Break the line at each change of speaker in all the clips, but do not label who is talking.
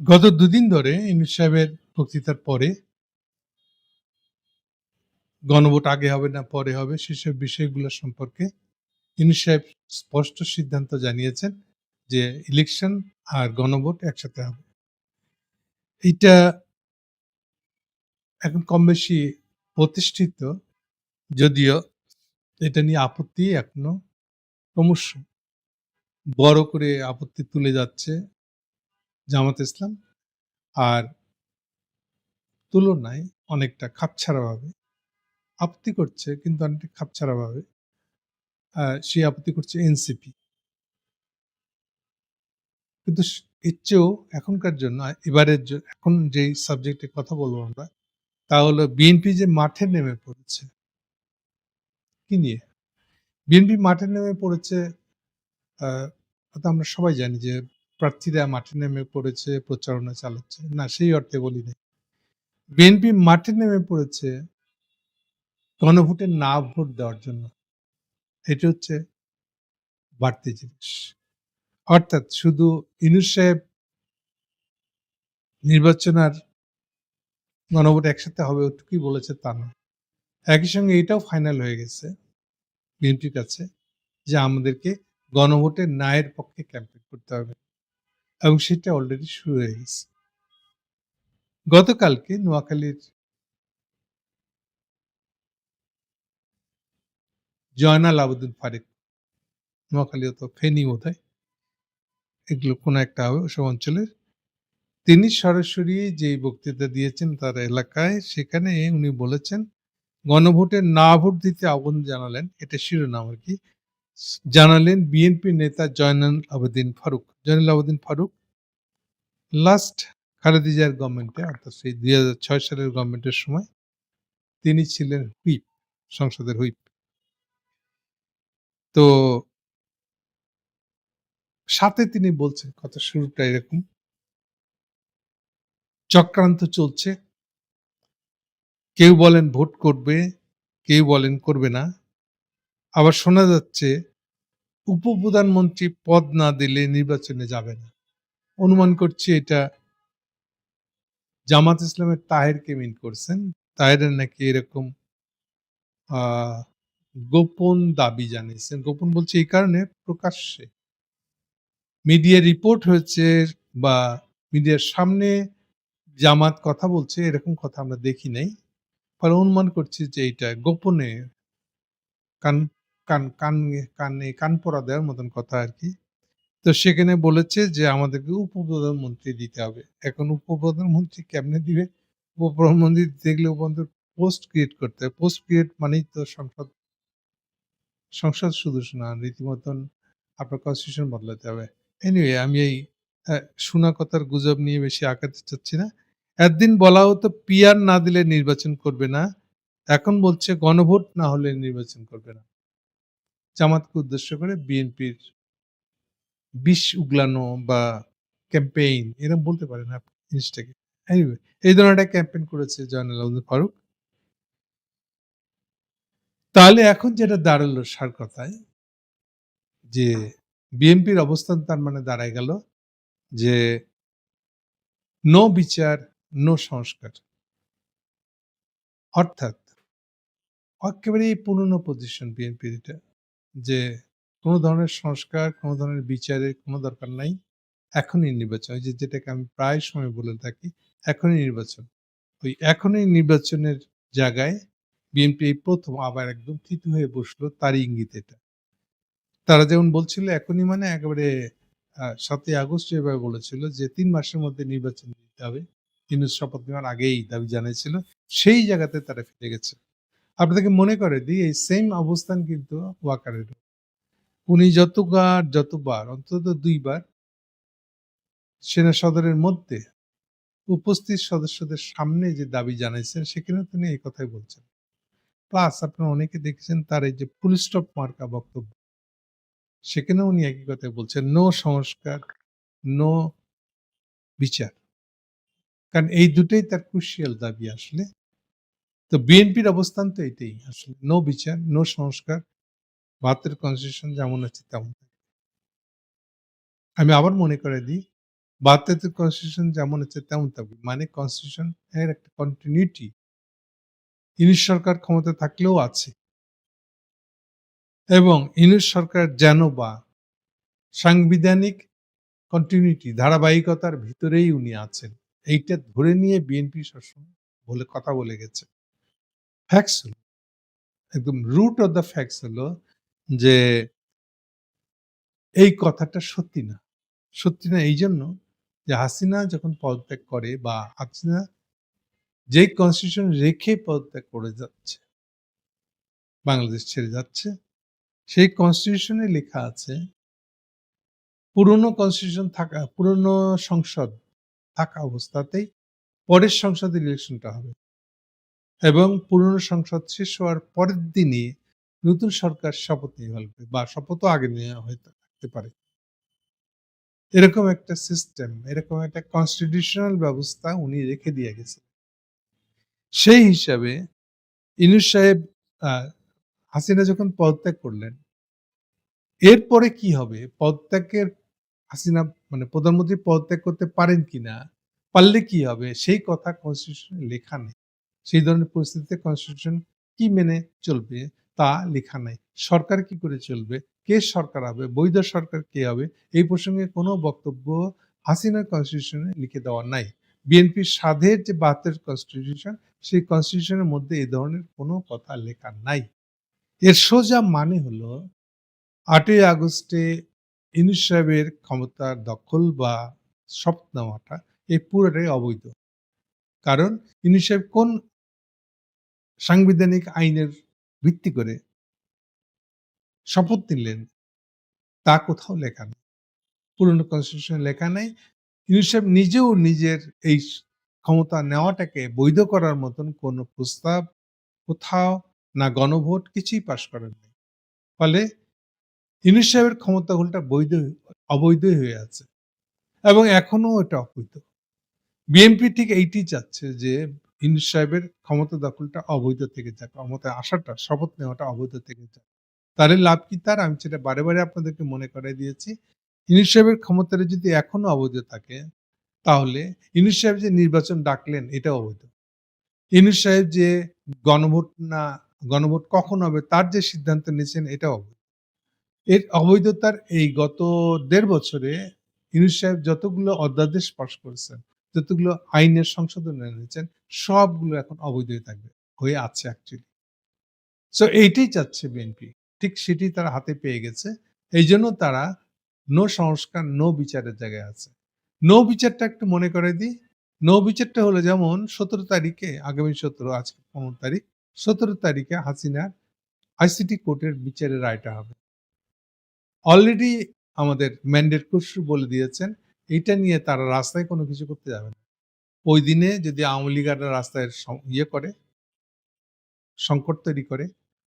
গত দুদিন ধরে ইউনূস সাহেবের বক্তৃতার পরে গণভোট আগে হবে না, পরে হবে, সেসব বিষয়গুলো সম্পর্কে ইউনূস সাহেব স্পষ্ট সিদ্ধান্ত জানিয়েছেন যে ইলেকশন আর গণভোট একসাথে হবে। এটা এখন কম বেশি প্রতিষ্ঠিত, যদিও এটা নিয়ে আপত্তি এখনও ক্রমশ বড় করে আপত্তি তুলে যাচ্ছে। জামাত ইসলাম আর তুলনায় অনেকটা খাপছাড়াভাবে, আপত্তি করছে কিন্তু অনেকটা খাপছাড়াভাবে সে আপত্তি করছে এনসিপি। কিন্তু এর চেয়েও এখনকার জন্য এবারের এখন যে সাবজেক্টে কথা বলব আমরা, তা হলো বিএনপি যে মাঠে নেমে পড়েছে, কি নিয়ে? বিএনপি মাঠে নেমে পড়েছে আমরা সবাই জানি যে প্রার্থীরা মাঠে নেমে পড়েছে, প্রচারণা চালাচ্ছে। না, সেই অর্থে বলি নাই। বিএনপি মাঠে নেমে পড়েছে গণভোটে না ভোট দেওয়ার জন্য। এটা হচ্ছে বাড়তি জিনিস। অর্থাৎ শুধু ইনুস সাহেব নির্বাচন আর গণভোট একসাথে হবে, ওটুকুই বলেছে তা না একই সঙ্গে এটাও ফাইনাল হয়ে গেছে বিএনপির কাছে যে আমাদেরকে গণভোটের নায়ের পক্ষে ক্যাম্পেইন করতে হবে। এবং সেটা অলরেডি শুরু হয়ে গেছে। গতকালকে নোয়াখালীর জয়নাল আবেদন ফারিক, নোয়াখালী তো ফেনী বোধ হয় এগুলো কোনো একটা হবে ওসব অঞ্চলের। তিনি সরাসরি যে বক্তৃতা দিয়েছেন তার এলাকায়, সেখানে উনি বলেছেন, গণভোটে না ভোট দিতে আহ্বান জানালেন এটা শিরোনাম আর কি। জানালেন বিএনপি নেতা জয়নাল আবেদিন ফারুক। জয়নাল আবেদিন ফারুক লাস্ট খালেদিজার গভর্নমেন্টে অর্থাৎ সেই দুই হাজার ছয় সালের গভর্নমেন্টের সময় তিনি ছিলেন হুইপ, সংসদের হুইপ। তো সাথে তিনি বলছেন, কথা শুরুটা এরকম, চক্রান্ত চলছে, কেউ বলেন ভোট করবে, কেউ বলেন করবে না। আবার শোনা যাচ্ছে উপপ্রধানমন্ত্রী পদ না দিলে নির্বাচনে যাবে না। অনুমান করছি এটা জামাত ইসলামের তাহেরকে মিন করছেন। তাহেরের নাকি এরকম গোপন দাবি জানিয়েছেন। গোপন বলছে এই কারণে প্রকাশ্যে। মিডিয়া রিপোর্ট হয়েছে বা মিডিয়ার সামনে জামাত কথা বলছে, এরকম কথা আমরা দেখি নাই। ফলে অনুমান করছি যে এটা গোপনে কান কান কান, কানে কান পড়া দেওয়ার মতন কথা আর কি। তো সেখানে বলেছে যে, আমাদেরকে উপপ্রধানমন্ত্রী দিতে হবে। এখন উপপ্রধানমন্ত্রী কেমনে দিবে? উপপ্রধানমন্ত্রী দেখলে উপর পোস্ট ক্রিয়েট করতে হবে। পোস্ট ক্রিয়েট মানেই তো সংসদ সংসদ সদস্য না, রীতিমতন আপনার কনস্টিটিউশন বদলাতে হবে। এনিওয়ে আমি এই শোনা কথার গুজব নিয়ে বেশি আঁকাতে চাচ্ছি না। একদিন বলা হতো, পিয়ার না দিলে নির্বাচন করবে না। এখন বলছে, গণভোট না হলে নির্বাচন করবে না। জামাতকে উদ্দেশ্য করে বিএনপির বিষ উগলানো বা ক্যাম্পেইন এরকম বলতে পারেন আপনি জিনিসটাকে। এই ধরনের একটা ক্যাম্পেইন করেছে জয়নাল ফারুক। তাহলে এখন যেটা দাঁড়াল সার কথায়, যে বিএনপির অবস্থান তার মানে দাঁড়ায় গেল যে নো বিচার নো সংস্কার। অর্থাৎ একেবারে পুরনো পজিশন বিএনপির এটা। যে কোনো ধরনের সংস্কার, কোনো ধরনের বিচারের কোনো দরকার নাই। এখনই নির্বাচন, ওই যে যেটাকে আমি প্রায় সময় বলে থাকি, এখনই নির্বাচন। ওই এখনই নির্বাচনের জায়গায় বিএনপি এই প্রথম আবার একদম থিতু হয়ে বসল, তারই ইঙ্গিত এটা। তারা যেমন বলছিল, এখনই মানে একেবারে সাতই আগস্ট যেভাবে বলেছিল যে তিন মাসের মধ্যে নির্বাচন দিতে হবে, তিনি শপথ নেওয়ার আগেই দাবি জানিয়েছিল, সেই জায়গাতে তারা ফিরে গেছে। আপনাদেরকে মনে করে দিই, এই সেম অবস্থান কিন্তু ওয়াকারের। উনি যতবার যতবার, অন্তত দুইবার সেনা সদরের মধ্যে উপস্থিত সদস্যদের সামনে যে দাবি জানাইছেন, সেখানে তিনি এই কথাই বলছেন। প্লাস আপনারা অনেকে দেখেছেন তার এই যে পুলিশ স্টপ মার্কা বক্তব্য সেখানে উনি একই কথাই বলছেন, নো সংস্কার, নো বিচার। কারণ এই দুটোই তার ক্রুশিয়াল দাবি আসলে। তো বিএনপির অবস্থান তো এটাই আসলে নো বিচার নো সংস্কার ভারতের কনস্টিটিউশন যেমন আছে তেমন আমি আবার মনে করে দিই ৭২ কনস্টিটিউশন যেমন আছে তেমন থাকবে। মানে কনস্টিটিউশন এর একটা কন্টিনিউটি ইউনিট সরকার ক্ষমতা থাকলেও আছে। এবং ইউনিট সরকার যেন বা সাংবিধানিক কন্টিনিউটি ধারাবাহিকতার ভিতরেই উনি আছেন। এইটা ধরে নিয়ে বিএনপি সবসময় বলে, কথা বলে গেছে। ফ্যাক্টস হলো একদম রুট অফ দ্য ফ্যাক্টস হলো যে এই কথাটা সত্যি না। সত্যি না এইজন্য যে হাসিনা যখন পদত্যাগ করে বা হাসিনা যেই কনস্টিটিউশন রেখে পদত্যাগ করে যাচ্ছে, বাংলাদেশ ছেড়ে যাচ্ছে, সেই কনস্টিটিউশনে লেখা আছে, পুরনো কনস্টিটিউশন থাকা, পুরনো সংসদ থাকা অবস্থাতেই পরের সংসদের ইলেকশনটা হবে এবং পুরনো সংসদ শেষ হওয়ার পরের দিনই নতুন সরকার শপথ নিয়ে ফেলবে বা শপথও আগে নেওয়া হয়ে থাকতে পারে। এরকম একটা সিস্টেম এরকম একটা কনস্টিটিউশনাল ব্যবস্থা উনি রেখে দিয়ে গেছেন। সেই হিসাবে ইনুস সাহেব হাসিনা যখন পদত্যাগ করলেন, এরপরে কি হবে? পদত্যাগের হাসিনা মানে প্রধানমন্ত্রী পদত্যাগ করতে পারেন কিনা? পারলে কি হবে? সেই কথা কনস্টিটিউশনে লেখা নেই। সেই ধরনের পরিস্থিতিতে কনস্টিটিউশন কি মেনে চলবে তা লেখা নাই। সরকার কি করে চলবে? কে সরকার হবে? বৈধ সরকার কে হবে? এই প্রসঙ্গে কোনো বক্তব্য হাসিনার কনস্টিটিউশনে লিখে দেওয়া নাই। বিএনপির সাধের যে বাহাত্তর কনস্টিটিউশন সেই কনস্টিটিউশনের মধ্যে এই ধরনের কোনো কথা লেখা নাই। এর সোজা মানে হলো আটই আগস্টে ইনুস সাহেবের ক্ষমতার দখল বা শপথ নেওয়াটা এই পুরোটাই অবৈধ। কারণ ইনুস সাহেব কোন সাংবিধানিক আইনের ভিত্তি করে শপথ নিলেন। তা কোথাও লেখা নেই। পুরনো কনস্টিটিউশনে লেখা নেই। সাহেব নিজেও নিজের এই ক্ষমতা নেওয়াটাকে বৈধ করার মতন কোনো প্রস্তাব কোথাও না গণভোট কিছুই পাশ করেন নাই। ফলে ইনুস সাহেবের ক্ষমতা উল্টা বৈধ অবৈধই হয়ে আছে। এবং এখনও এটা অবৈধ। বিএনপি ঠিক এইটি চাচ্ছে যে ইনুস সাহেবের ক্ষমতা দখলটা অবৈধ থেকে যাক ক্ষমতায় আসাটা, শপথ নেওয়াটা অবৈধ থেকে যাক তাহলে লাভ কি তার? আমি সেটা বারে বারে আপনাদেরকে মনে করাই দিয়েছি। ইনুস সাহেবের ক্ষমতাটা যদি এখনও অবৈধ থাকে, তাহলে ইনুস সাহেব যে নির্বাচন ডাকলেন এটা অবৈধ। ইনুস সাহেব যে গণভোট না, গণভোট কখন হবে, তার যে সিদ্ধান্ত নিয়েছেন এটা অবৈধ। এর অবৈধতার এই গত দেড় বছরে ইনুস সাহেব যতগুলো অধ্যাদেশ পাশ করেছেন যতগুলো আইনের সংশোধন এনেছেন সবগুলো এখন অবৈধ হয়ে থাকবে, হয়ে আছে অ্যাকচুয়ালি সো এইটাই চাচ্ছে বিএনপি ঠিক সেটি তারা হাতে পেয়ে গেছে। এই জন্য তারা নো সংস্কার নো বিচারের জায়গায় আছে। নো বিচারটা একটু মনে করে দিই। নো বিচারটা হলো যেমন সতেরো তারিখে, আগামী সতেরো, আজকে পনেরো তারিখ, সতেরো তারিখে হাসিনার আইসিটি কোর্টের বিচারের রায়টা হবে। অলরেডি আমাদের ম্যান্ডেট খসরু বলে দিয়েছেন এটা নিয়ে তারা রাস্তায় কোনো কিছু করতে যাবে না। ওই দিনে যদি আওয়ামী লীগাররা রাস্তায় ইয়ে করে, সংকট তৈরি করে,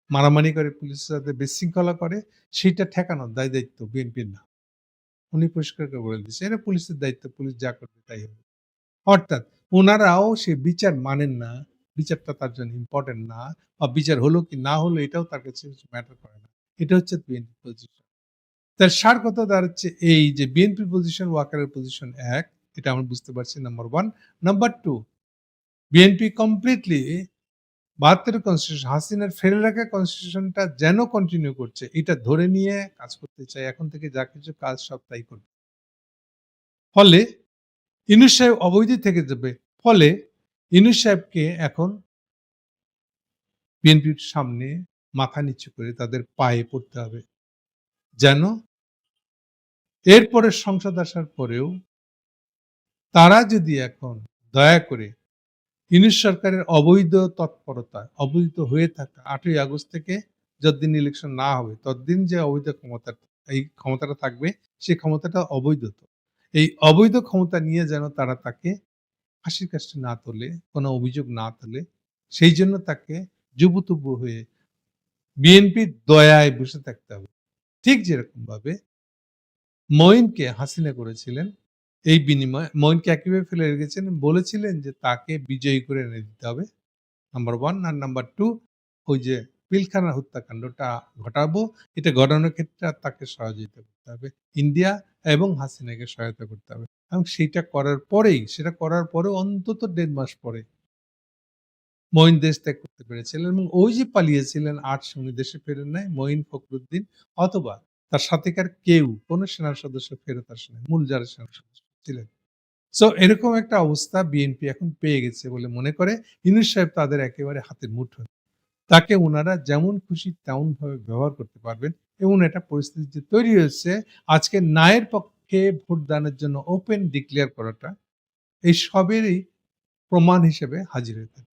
মারামারি করে, পুলিশের সাথে বিশৃঙ্খলা করে সেটা ঠেকানোর দায় দায়িত্ব বিএনপির না। উনি পরিষ্কার করে বলে দিচ্ছে এটা পুলিশের দায়িত্ব, পুলিশ যা করবে তাই হবে। অর্থাৎ ওনারাও সে বিচার মানেন না, বিচারটা তার জন্য ইম্পর্টেন্ট না, বা বিচার হলো কি না হলো এটাও তার কাছে ম্যাটার করে না। এটা হচ্ছে বিএনপি পজিশন তার সার কথা দাঁড়াচ্ছে এই যে বিএনপি পজিশন ওয়াকারের পজিশন এক, এটা আমরা বুঝতে পারছি number one number two BNP completely বাহাত্তর কনস্টিটিউশন হাসিনার ফেলে রাখা কনস্টিটিউশনটা যেন কন্টিনিউ করছে, এটা ধরে নিয়ে কাজ করতে চাই এখন থেকে যা কিছু কাজ সব তাই করবে। ফলে ইনুস সাহেব অবৈধ থেকে যাবে, ফলে ইনুস সাহেবকে এখন বিএনপির সামনে মাথা নিচু করে তাদের পায়ে পড়তে হবে। যেন এরপরে সংসদ আসার পরেও তারা যদি এখন দয়া করে ইউনিশ সরকারের অবৈধ তৎপরতা, অবৈধ হয়ে থাকা আটই আগস্ট থেকে যতদিন ইলেকশন না হবে, ততদিন যে অবৈধ ক্ষমতা, এই ক্ষমতাটা থাকবে সেই ক্ষমতাটা অবৈধ তো। এই অবৈধ ক্ষমতা নিয়ে যেন তারা তাকে ফাঁসির কাজটা না তোলে, কোনো অভিযোগ না তোলে, সেই জন্য তাকে যুবতুব্য হয়ে বিএনপির দয়ায় বসে থাকতে হবে। ঠিক যেরকম ভাবে মঈনকে হাসিনা করেছিলেন, এই বিনিময়ে মঈনকে একইভাবে ফেলে রেখেছেন, বলেছিলেন যে তাকে বিজয়ী করে এনে দিতে হবে নাম্বার ওয়ান আর নাম্বার টু ওই যে পিলখানা হত্যাকাণ্ডটা ঘটাবো। এটা ঘটানোর ক্ষেত্রে তাকে সহযোগিতা করতে হবে। ইন্ডিয়া এবং হাসিনাকে সহায়তা করতে হবে। এবং সেইটা করার পরেই, সেটা করার পরেও অন্তত দেড় মাস পরে মঈন দেশ ত্যাগ করতে পেরেছিলেন এবং ওই যে পালিয়েছিলেন ৮ উনি দেশে ফেরেন নাই। মঈন ফখরুদ্দিন অথবা তার সাথেকার কেউ, কোন সেনা সদস্য ফেরত আসে নাই। মূল যারা সেনা সদস্য ছিলেন। সো এরকম একটা অবস্থা বিএনপি এখন পেয়ে গেছে বলে মনে করে। ইউনূস সাহেব তাদের একেবারে হাতের মুঠোয়। তাকে ওনারা যেমন খুশি তেমনভাবে ব্যবহার করতে পারবেন এবং একটা পরিস্থিতি যে তৈরি হয়েছে, আজকে নায়ের পক্ষে ভোটদানের জন্য ওপেন ডিক্লেয়ার করাটা, এই সবেরই প্রমাণ হিসেবে হাজির হয়ে থাকে।